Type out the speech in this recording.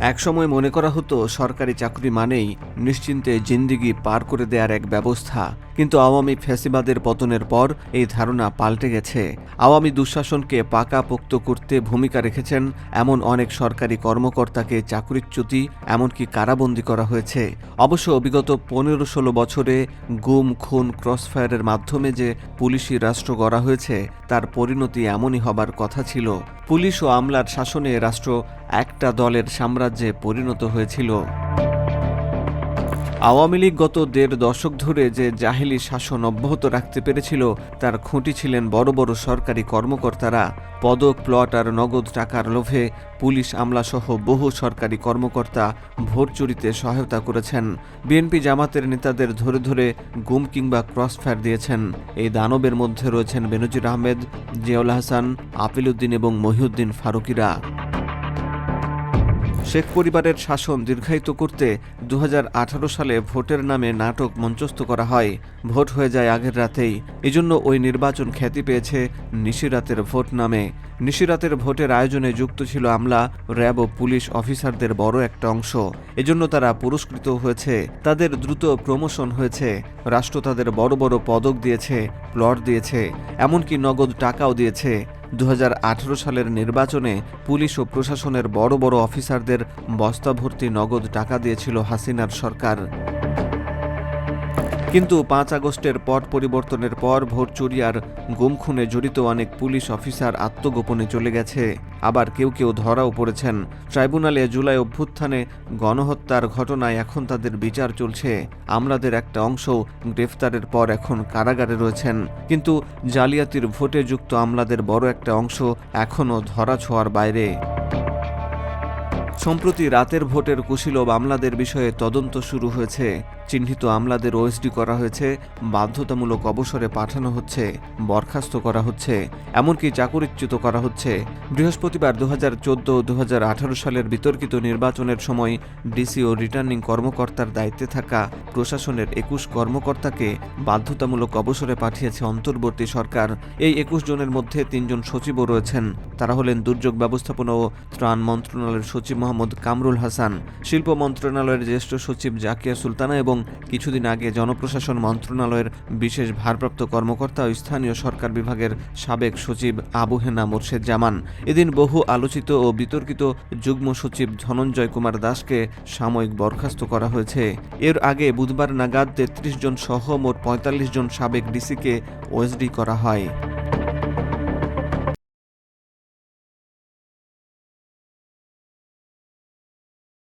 একসময় মনে করা হতো সরকারি চাকরি মানেই নিশ্চিন্তে জিন্দিগি পার করে দেওয়ার এক ব্যবস্থা। কিন্তু আওয়ামী ফ্যাসিবাদের পতনের পর এই ধারণা পাল্টে গেছে। আওয়ামী দুঃশাসনকে পাকাপোক্ত করতে ভূমিকা রেখেছেন এমন অনেক সরকারি কর্মকর্তাকে চাকরিচ্যুতি, এমনকি কারাবন্দী করা হয়েছে। অবশ্য বিগত পনেরো ষোলো বছরে গুম, খুন, ক্রসফায়ারের মাধ্যমে যে পুলিশি রাষ্ট্র গড়া হয়েছে, তার পরিণতি এমনই হবার কথা ছিল। পুলিশ ও আমলার শাসনে রাষ্ট্র একটা দলের সাম্রাজ্যে পরিণত হয়েছিল। আওয়ামী লীগ গত দেড় দশক ধরে যে জাহিলি শাসন অব্যাহত রাখতে পেরেছিল, তার খুঁটি ছিলেন বড় বড় সরকারি কর্মকর্তারা। পদক, প্লট আর নগদ টাকার লোভে পুলিশ আমলাসহ বহু সরকারি কর্মকর্তা ভোট চুরিতে সহায়তা করেছেন। বিএনপি জামাতের নেতাদের ধরে ধরে গুম কিংবা ক্রসফায়ার দিয়েছেন। এই দানবের মধ্যে রয়েছেন বেনজির আহমেদ, জিয়াউল হাসান, আপিল উদ্দিন এবং মহিউদ্দিন ফারুকিরা। শেখ পরিবারের শাসন দীর্ঘায়িত করতে দু হাজার আঠারো সালে ভোটের নামে নাটক মঞ্চস্থ করা হয়। ভোট হয়ে যায় আগের রাতেই। এজন্য ওই নির্বাচন খ্যাতি পেয়েছে নিশিরাতের ভোট নামে। নিশিরাতের ভোটের আয়োজনে যুক্ত ছিল আমলা, র্যাব ও পুলিশ অফিসারদের বড় একটা অংশ। এজন্য তারা পুরস্কৃত হয়েছে। তাদের দ্রুত প্রমোশন হয়েছে। রাষ্ট্র তাদের বড় বড় পদক দিয়েছে, প্লট দিয়েছে, এমনকি নগদ টাকাও দিয়েছে। দু হাজার আঠেরো সালের নির্বাচনে পুলিশ ও প্রশাসনের বড় বড় অফিসারদের বস্তা ভর্তি নগদ টাকা দিয়েছিল হাসিনার সরকার। কিন্তু পাঁচ আগস্টের পট পরিবর্তনের পর ভোট চুরি আর গুম খুনে জড়িত অনেক পুলিশ অফিসার আত্মগোপনে চলে গেছে। আবার কেউ কেউ ধরাও পড়েছেন। ট্রাইব্যুনালে জুলাই অভ্যুত্থানে গণহত্যার ঘটনায় এখন তাদের বিচার চলছে। আমলাদের একটা অংশ গ্রেফতারের পর এখন কারাগারে রয়েছেন। কিন্তু জালিয়াতির ভোটে যুক্ত আমলাদের বড় একটা অংশ এখনও ধরা ছোঁয়ার বাইরে। সম্প্রতি রাতের ভোটের কুশীলব আমলাদের বিষয়ে তদন্ত শুরু হয়েছে। চিহ্নিত আমলাদের ওএসডি করা হয়েছে, বাধ্যতামূলক অবসরে পাঠানো হচ্ছে, বরখাস্ত করা হচ্ছে, এমনকি চাকরিচ্যুত করা হচ্ছে। বৃহস্পতিবার দু হাজার চোদ্দ দু সালের বিতর্কিত নির্বাচনের সময় ডিসি ও রিটার্নিং কর্মকর্তার দায়িত্বে থাকা প্রশাসনের একুশ কর্মকর্তাকে বাধ্যতামূলক অবসরে পাঠিয়েছে অন্তর্বর্তী সরকার। এই একুশ জনের মধ্যে তিনজন সচিবও রয়েছেন। তারা হলেন দুর্যোগ ব্যবস্থাপনা ও ত্রাণ মন্ত্রণালয়ের সচিব মোহাম্মদ কামরুল হাসান, শিল্প মন্ত্রণালয়ের জ্যেষ্ঠ সচিব জাকিয়া সুলতানা এবং কিছুদিন আগে জনপ্রশাসন মন্ত্রণালয়ের বিশেষ ভারপ্রাপ্ত কর্মকর্তা ও স্থানীয় সরকার বিভাগের সাবেক সচিব আবু হেনা মোর্শেদ জামান এদিন বহু আলোচিত ও বিতর্কিত যুগ্ম সচিব ধনঞ্জয় কুমার দাসকে সাময়িক বরখাস্ত করা হয়েছে। এর আগে বুধবার নাগাদ তেত্রিশ জন সহ মোট পঁয়তাল্লিশ জন সাবেক ডিসিকে ওএসডি করা হয়।